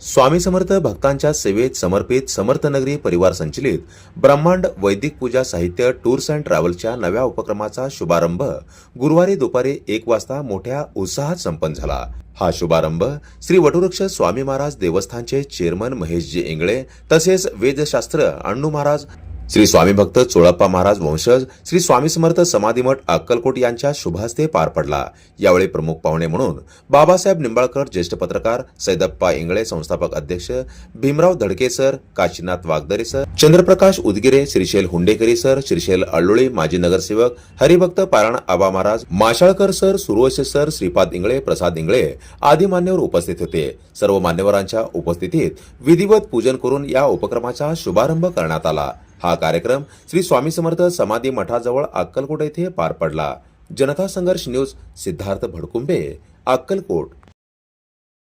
स्वामी समर्थ भक्तांच्या सेवेत समर्पित समर्थनगरी परिवार संचलित ब्रह्मांड वैदिक पूजा साहित्य टूर्स अँड ट्रॅव्हल्सच्या नव्या उपक्रमाचा शुभारंभ गुरुवारी दुपारी एक वाजता मोठ्या उत्साहात संपन्न झाला. हा शुभारंभ श्री वटुवृक्ष स्वामी महाराज देवस्थानचे चेअरमन महेशजी इंगळे तसेच वेदशास्त्र अण्णू महाराज श्री स्वामी भक्त चोळप्पा महाराज वंशज श्री स्वामी समर्थ समाधीमठ अक्कलकोट यांच्या शुभहस्ते पार पडला. यावेळी प्रमुख पाहुणे म्हणून बाबासाहेब निंबाळकर ज्येष्ठ पत्रकार सैदप्पा इंगळे संस्थापक अध्यक्ष Bhimrao Dhadke sir Kashinath Wagdare sir Chandraprakash Udgire Shrishail Hundekari sir Shrishail Alloli माजी नगरसेवक हरिभक्त पारायण आबा महाराज माशाळकर सर सुरवशे सर श्रीपाद इंगळे प्रसाद इंगळे आदी मान्यवर उपस्थित होते. सर्व मान्यवरांच्या उपस्थितीत विधिवत पूजन करून या उपक्रमाचा शुभारंभ करण्यात आला. हा कार्यक्रम श्री स्वामी समर्थ समाधी मठाजवळ अक्कलकोट येथे पार पडला. जनता संघर्ष न्यूज सिद्धार्थ भडकुंबे अक्कलकोट.